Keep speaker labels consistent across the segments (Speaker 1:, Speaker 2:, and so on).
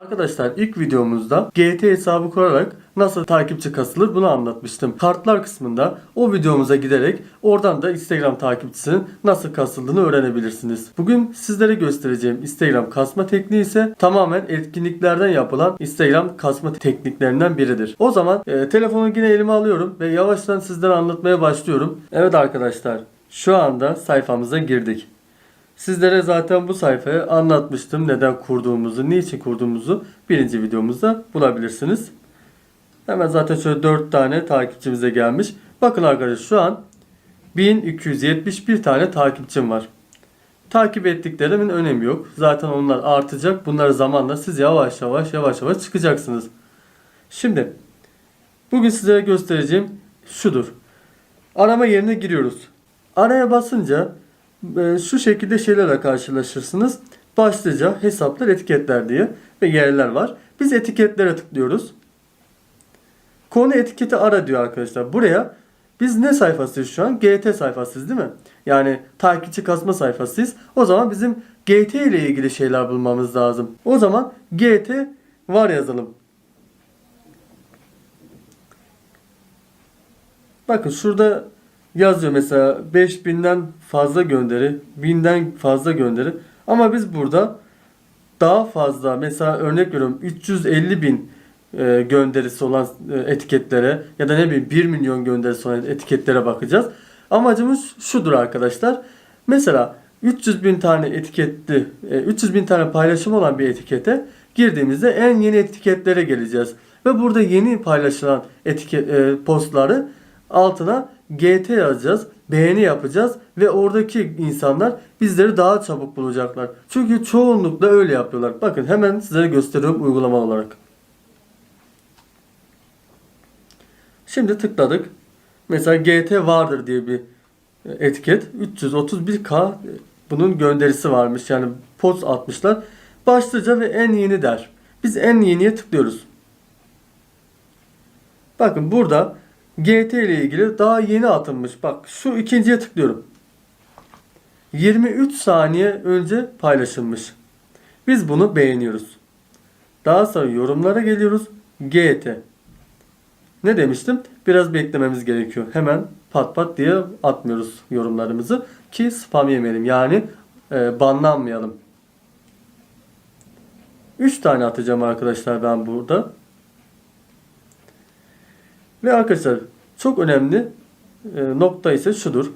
Speaker 1: Arkadaşlar ilk videomuzda GT hesabı kurarak nasıl takipçi kasılır bunu anlatmıştım. Kartlar kısmında o videomuza giderek oradan da Instagram takipçisinin nasıl kasıldığını öğrenebilirsiniz. Bugün sizlere göstereceğim Instagram kasma tekniği ise tamamen etkinliklerden yapılan Instagram kasma tekniklerinden biridir. O zaman e, telefonu yine elime alıyorum ve yavaştan sizlere anlatmaya başlıyorum. Evet arkadaşlar şu anda sayfamıza girdik. Sizlere zaten bu sayfayı anlatmıştım. Neden kurduğumuzu, niçin kurduğumuzu birinci videomuzda bulabilirsiniz. Hemen zaten şöyle 4 tane takipçimize gelmiş. Bakın arkadaşlar şu an 1271 tane takipçim var. Takip ettiklerimin önemi yok. Zaten onlar artacak. Bunları zamanla siz yavaş yavaş yavaş yavaş çıkacaksınız. Şimdi bugün sizlere göstereceğim şudur. Arama yerine giriyoruz. Araya basınca şu şekilde şeylerle karşılaşırsınız. Başlıca hesaplar, etiketler diye ve yerler var. Biz etiketlere tıklıyoruz. Konu etiketi ara diyor arkadaşlar. Buraya biz ne sayfasıyız şu an? GT sayfasıyız değil mi? Yani takipçi kasma sayfasıyız. O zaman bizim GT ile ilgili şeyler bulmamız lazım. O zaman GT var yazalım. Bakın şurada yazıyor mesela 5000'den fazla gönderi, 1000'den fazla gönderi. Ama biz burada daha fazla mesela örnek veriyorum 350 bin e, gönderisi olan e, etiketlere ya da ne bileyim 1 milyon gönderisi olan etiketlere bakacağız. Amacımız şudur arkadaşlar. Mesela 300 bin tane etiketli, e, 300 bin tane paylaşım olan bir etikete girdiğimizde en yeni etiketlere geleceğiz. Ve burada yeni paylaşılan etiket, e, postları altına GT yazacağız. Beğeni yapacağız ve oradaki insanlar bizleri daha çabuk bulacaklar. Çünkü çoğunlukla öyle yapıyorlar. Bakın hemen size gösteriyorum uygulama olarak. Şimdi tıkladık. Mesela GT vardır diye bir etiket. 331K bunun gönderisi varmış. Yani post atmışlar. Başlıca ve en yeni der. Biz en yeniye tıklıyoruz. Bakın burada GT ile ilgili daha yeni atılmış. Bak şu ikinciye tıklıyorum. 23 saniye önce paylaşılmış. Biz bunu beğeniyoruz. Daha sonra yorumlara geliyoruz. GT. Ne demiştim? Biraz beklememiz gerekiyor. Hemen pat pat diye atmıyoruz yorumlarımızı ki spam yemeyelim. Yani e, banlanmayalım. 3 tane atacağım arkadaşlar ben burada. Ve arkadaşlar çok önemli e, nokta ise şudur.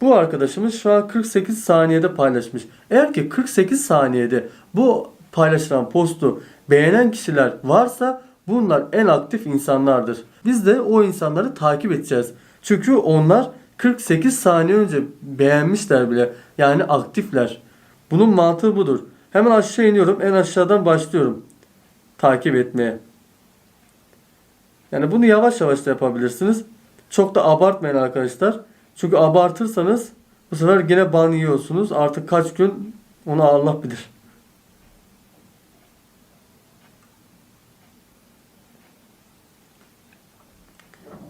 Speaker 1: Bu arkadaşımız şu an 48 saniyede paylaşmış. Eğer ki 48 saniyede bu paylaşılan postu beğenen kişiler varsa bunlar en aktif insanlardır. Biz de o insanları takip edeceğiz. Çünkü onlar 48 saniye önce beğenmişler bile. Yani aktifler. Bunun mantığı budur. Hemen aşağı iniyorum. En aşağıdan başlıyorum. Takip etmeye. Yani bunu yavaş yavaş da yapabilirsiniz. Çok da abartmayın arkadaşlar. Çünkü abartırsanız bu sefer yine ban yiyorsunuz. Artık kaç gün onu Allah bilir.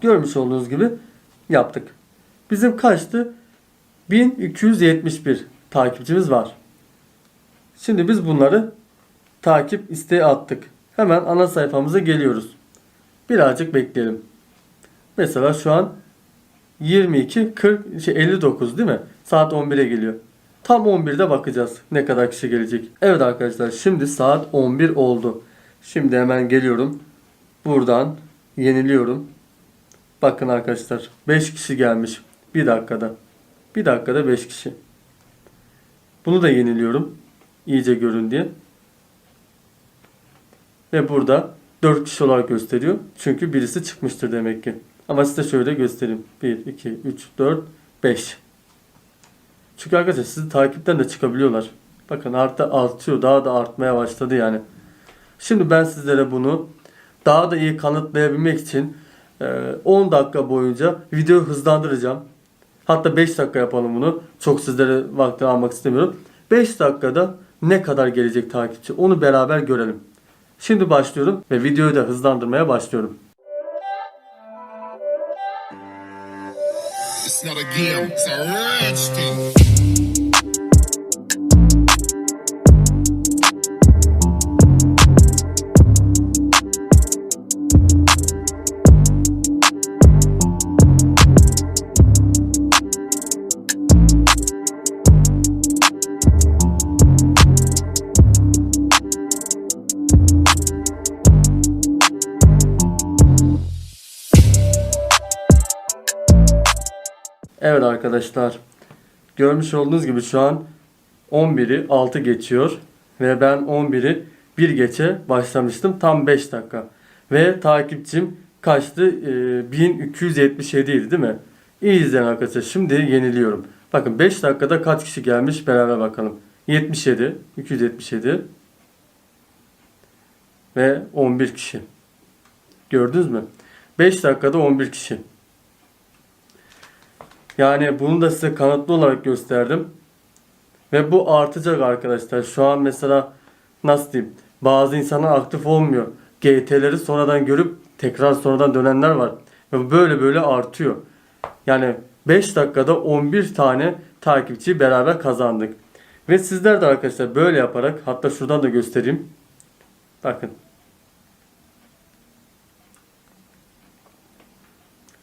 Speaker 1: Görmüş olduğunuz gibi yaptık. Bizim kaçtı? 1271 takipçimiz var. Şimdi biz bunları takip isteği attık. Hemen ana sayfamıza geliyoruz. Birazcık bekleyelim. Mesela şu an 22 40 şey 59 değil mi? Saat 11'e geliyor. Tam 11'de bakacağız ne kadar kişi gelecek. Evet arkadaşlar şimdi saat 11 oldu. Şimdi hemen geliyorum. Buradan yeniliyorum. Bakın arkadaşlar 5 kişi gelmiş. 1 dakikada. 1 dakikada 5 kişi. Bunu da yeniliyorum. İyice görün diye. Ve burada 4 kişi olarak gösteriyor. Çünkü birisi çıkmıştır demek ki. Ama size şöyle göstereyim. 1, 2, 3, 4, 5. Çünkü arkadaşlar sizi takipten de çıkabiliyorlar. Bakın artı artıyor. Daha da artmaya başladı yani. Şimdi ben sizlere bunu daha da iyi kanıtlayabilmek için e, 10 dakika boyunca videoyu hızlandıracağım. Hatta 5 dakika yapalım bunu. Çok sizlere vakti almak istemiyorum. 5 dakikada ne kadar gelecek takipçi onu beraber görelim. Şimdi başlıyorum ve videoyu da hızlandırmaya başlıyorum.
Speaker 2: It's not a game, it's a.
Speaker 1: Evet arkadaşlar. Görmüş olduğunuz gibi şu an 11'i 6 geçiyor. Ve ben 11'i 1 geçe başlamıştım. Tam 5 dakika. Ve takipçim kaçtı? Ee, 1277 idi değil mi? İyi izleyin arkadaşlar. Şimdi yeniliyorum. Bakın 5 dakikada kaç kişi gelmiş beraber bakalım. 77, 277 ve 11 kişi. Gördünüz mü? 5 dakikada 11 kişi. Yani bunu da size kanıtlı olarak gösterdim. Ve bu artacak arkadaşlar. Şu an mesela nasıl diyeyim? Bazı insanlar aktif olmuyor. GT'leri sonradan görüp tekrar sonradan dönenler var. Ve böyle böyle artıyor. Yani 5 dakikada 11 tane takipçi beraber kazandık. Ve sizler de arkadaşlar böyle yaparak hatta şuradan da göstereyim. Bakın.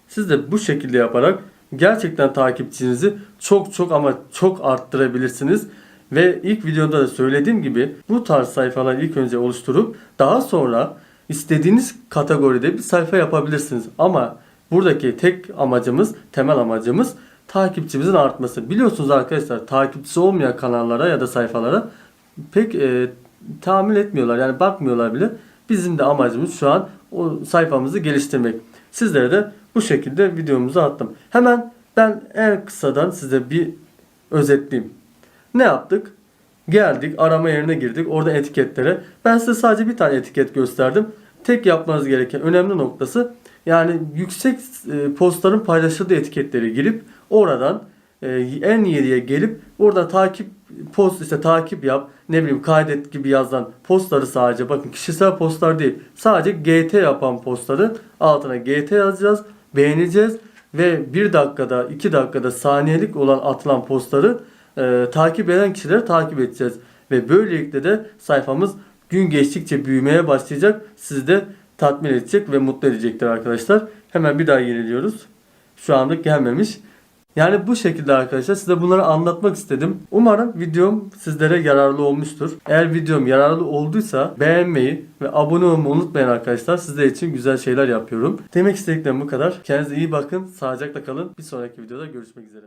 Speaker 1: Siz de bu şekilde yaparak gerçekten takipçinizi çok çok ama çok arttırabilirsiniz. Ve ilk videoda da söylediğim gibi bu tarz sayfaları ilk önce oluşturup daha sonra istediğiniz kategoride bir sayfa yapabilirsiniz. Ama buradaki tek amacımız, temel amacımız takipçimizin artması. Biliyorsunuz arkadaşlar takipçisi olmayan kanallara ya da sayfalara pek e, tahammül etmiyorlar. Yani bakmıyorlar bile. Bizim de amacımız şu an o sayfamızı geliştirmek. Sizlere de bu şekilde videomuzu attım. Hemen ben en kısadan size bir özetleyeyim. Ne yaptık? Geldik arama yerine girdik. Orada etiketlere. Ben size sadece bir tane etiket gösterdim. Tek yapmanız gereken önemli noktası yani yüksek e, postların paylaşıldığı etiketleri girip oradan e, en yeriye gelip orada takip post işte takip yap ne bileyim kaydet gibi yazan postları sadece bakın kişisel postlar değil sadece GT yapan postları altına GT yazacağız beğeneceğiz ve 1 dakikada 2 dakikada saniyelik olan atılan postları e, takip eden kişileri takip edeceğiz. Ve böylelikle de sayfamız gün geçtikçe büyümeye başlayacak sizi de tatmin edecek ve mutlu edecektir arkadaşlar. Hemen bir daha yeniliyoruz. Şu anlık gelmemiş yani bu şekilde arkadaşlar size bunları anlatmak istedim. Umarım videom sizlere yararlı olmuştur. Eğer videom yararlı olduysa beğenmeyi ve abone olmayı unutmayın arkadaşlar. Sizler için güzel şeyler yapıyorum. Demek istediklerim bu kadar. Kendinize iyi bakın. Sağlıcakla kalın. Bir sonraki videoda görüşmek üzere.